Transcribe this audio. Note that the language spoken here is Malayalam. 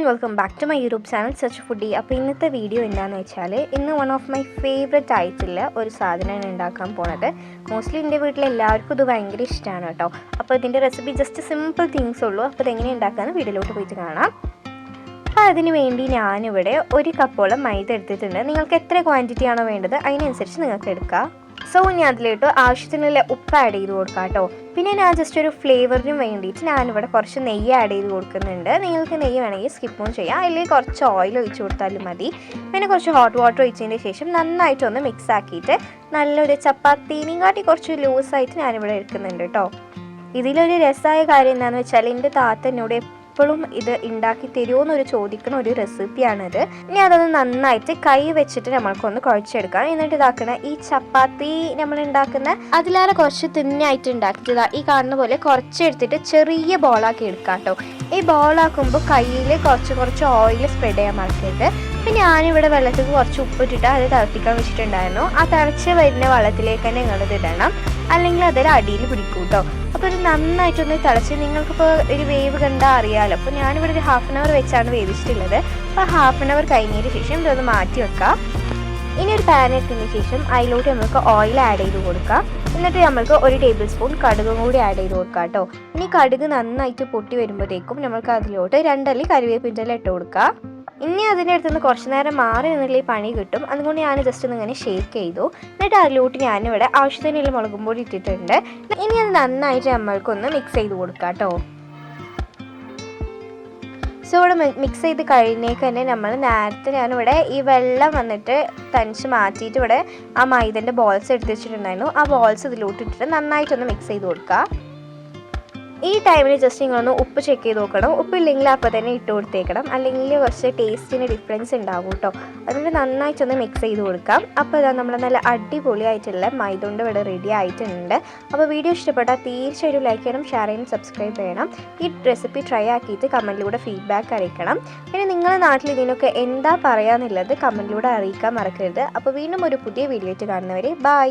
And welcome back to my YouTube channel search foodie അപ്പോൾ ഇന്നത്തെ വീഡിയോ എന്താണെന്ന് വെച്ചാൽ ഇന്ന് വൺ ഓഫ് മൈ ഫേവററ്റ് ആയിട്ടുള്ള ഒരു സാധനമാണ് ഉണ്ടാക്കാൻ പോണത്. മോസ്റ്റ്ലി എന്റെ വീട്ടിൽ എല്ലാവർക്കും ഇത് ഭയങ്കര ഇഷ്ടമാണ് കേട്ടോ. അപ്പോൾ ഇതിന്റെ റെസിപ്പി ജസ്റ്റ് സിമ്പിൾ തിങ്സ് ഉള്ളൂ. അപ്പോൾ ഇതെങ്ങനെ ഉണ്ടാക്കാമെന്ന് വീഡിയോയിലോട്ട് പോയിട്ട് കാണാം. അപ്പോൾ അതിന് വേണ്ടി ഞാനിവിടെ ഒരു കപ്പോളം മൈദ എടുത്തിട്ടുണ്ട്. നിങ്ങൾക്ക് എത്ര ക്വാണ്ടിറ്റിയാണോ വേണ്ടത് അതിനനുസരിച്ച് നിങ്ങൾക്ക് എടുക്കാം. സോ ഇനി അതിലിട്ട് ആവശ്യത്തിനുള്ള ഉപ്പ് ആഡ് ചെയ്ത് കൊടുക്കാം കേട്ടോ പിന്നെ ഞാൻ ജസ്റ്റ് ഒരു ഫ്ലേവറിന് വേണ്ടിയിട്ട് ഞാനിവിടെ കുറച്ച് നെയ്യ് ആഡ് ചെയ്ത് കൊടുക്കുന്നുണ്ട്. നിങ്ങൾക്ക് നെയ്യ് വേണമെങ്കിൽ സ്കിപ്പും ചെയ്യാം. അതിൽ കുറച്ച് ഓയിൽ ഒഴിച്ച് കൊടുത്താലും മതി. പിന്നെ കുറച്ച് ഹോട്ട് വാട്ടർ ഒഴിച്ചതിന് ശേഷം നന്നായിട്ടൊന്ന് മിക്സ് ആക്കിയിട്ട് നല്ലൊരു ചപ്പാത്തീനെയും കാട്ടി കുറച്ച് ലൂസായിട്ട് ഞാനിവിടെ എടുക്കുന്നുണ്ട് കേട്ടോ ഇതിലൊരു രസമായ കാര്യം എന്താണെന്ന് വെച്ചാൽ എന്റെ താത്ത എന്നോട് എപ്പോഴും ഇത് ഉണ്ടാക്കി ഒരു ചോദിക്കുന്ന ഒരു റെസിപ്പിയാണിത്. ഇനി അതൊന്ന് നന്നായിട്ട് കൈ വെച്ചിട്ട് നമ്മൾക്കൊന്ന് കുഴച്ചെടുക്കാം. എന്നിട്ട് ഇതാക്കണ ഈ ചപ്പാത്തി നമ്മൾ ഉണ്ടാക്കുന്ന അതിലേറെ കുറച്ച് തിന്നായിട്ട് ഉണ്ടാക്കിയിട്ട് ഇതാ ഈ കാണുന്ന പോലെ കുറച്ചെടുത്തിട്ട് ചെറിയ ബോളാക്കി എടുക്കാം കേട്ടോ ഈ ബോളാക്കുമ്പോൾ കയ്യിൽ കുറച്ച് കുറച്ച് ഓയിൽ സ്പ്രെഡ് ചെയ്യാൻ മറക്കരുത്. അപ്പം ഞാനിവിടെ വെള്ളത്തിൽ കുറച്ച് ഉപ്പിട്ടിട്ട് അത് തിളപ്പിക്കാൻ വെച്ചിട്ടുണ്ടായിരുന്നു. ആ തിളച്ച് വരുന്ന വെള്ളത്തിലേക്ക് തന്നെ നിങ്ങളിത് ഇടണം. അല്ലെങ്കിൽ അതൊരു അടിയിൽ പിടിക്കും കേട്ടോ അപ്പോൾ ഒരു നന്നായിട്ടൊന്ന് തിളച്ച് നിങ്ങൾക്കിപ്പോൾ ഒരു വേവ് കണ്ടാൽ അറിയാമല്ലോ അപ്പോൾ ഞാനിവിടെ ഒരു ഹാഫ് ആൻ അവർ വെച്ചാണ് വേവിച്ചിട്ടുള്ളത്. അപ്പോൾ ഹാഫ് ആൻ അവർ കഴിഞ്ഞതിന് ശേഷം ഇതൊന്ന് മാറ്റി വെക്കാം. ഇനി ഒരു പാൻ എടുത്തതിന് ശേഷം അതിലോട്ട് നമുക്ക് ഓയിൽ ആഡ് ചെയ്ത് കൊടുക്കാം. എന്നിട്ട് നമ്മൾക്ക് ഒരു ടേബിൾ സ്പൂൺ കടുകും കൂടി ആഡ് ചെയ്ത് കൊടുക്കാം കേട്ടോ ഇനി കടുക് നന്നായിട്ട് പൊട്ടി വരുമ്പോഴത്തേക്കും നമ്മൾക്ക് അതിലോട്ട് രണ്ടല്ലി കറിവേപ്പിന്റെ ഇല ഇട്ട് കൊടുക്കാം. ഇനി അതിന്റെ അടുത്ത് നിന്ന് കുറച്ച് നേരം മാറി നിന്നുള്ള ഈ പണി കിട്ടും. അതുകൊണ്ട് ഞാൻ ജസ്റ്റ് ഒന്ന് ഇങ്ങനെ ഷേക്ക് ചെയ്തു. എന്നിട്ട് അതിലോട്ട് ഞാനിവിടെ ആവശ്യത്തിനുള്ള മുളകും പൊടി ഇട്ടിട്ടുണ്ട്. ഇനി അത് നന്നായിട്ട് നമ്മൾക്കൊന്ന് മിക്സ് ചെയ്ത് കൊടുക്കാം കേട്ടോ. സോ ഇവിടെ മിക്സ് ചെയ്ത് കഴിഞ്ഞേക്ക് തന്നെ നമ്മൾ നേരത്തെ ഞാനിവിടെ ഈ വെള്ളം വന്നിട്ട് തനിച്ച് മാറ്റിയിട്ട് ഇവിടെ ആ മൈദന്റെ ബോൾസ് എടുത്ത് വെച്ചിട്ടുണ്ടായിരുന്നു. ആ ബോൾസ് ഇതിലോട്ട് ഇട്ടിട്ട് നന്നായിട്ടൊന്ന് മിക്സ് ചെയ്ത് കൊടുക്കുക ഈ ടൈമിൽ ജസ്റ്റ് നിങ്ങളൊന്ന് ഉപ്പ് ചെക്ക് ചെയ്ത് നോക്കണം. ഉപ്പില്ലെങ്കിൽ അപ്പോൾ തന്നെ ഇട്ട് കൊടുത്തേക്കണം. അല്ലെങ്കിൽ കുറച്ച് ടേസ്റ്റിന് ഡിഫറൻസ് ഉണ്ടാവും കേട്ടോ അതുകൊണ്ട് നന്നായിട്ടൊന്ന് മിക്സ് ചെയ്ത് കൊടുക്കാം. അപ്പോൾ ഇതാ നമ്മൾ നല്ല അടിപൊളിയായിട്ടുള്ള മൈദ ഇവിടെ റെഡി ആയിട്ടുണ്ട്. അപ്പോൾ വീഡിയോ ഇഷ്ടപ്പെട്ടാൽ തീർച്ചയായിട്ടും ലൈക്ക് ചെയ്യണം ഷെയർ ചെയ്യണം സബ്സ്ക്രൈബ് ചെയ്യണം. ഈ റെസിപ്പി ട്രൈ ആക്കിയിട്ട് കമന്റിലൂടെ ഫീഡ്ബാക്ക് അറിയിക്കണം. പിന്നെ നിങ്ങളുടെ നാട്ടിൽ ഇതിനൊക്കെ എന്താ പറയാന്നുള്ളത് കമന്റിലൂടെ അറിയിക്കാൻ മറക്കരുത്. അപ്പോൾ വീണ്ടും ഒരു പുതിയ വീഡിയോ ആയിട്ട് കാണുന്നവരെ ബൈ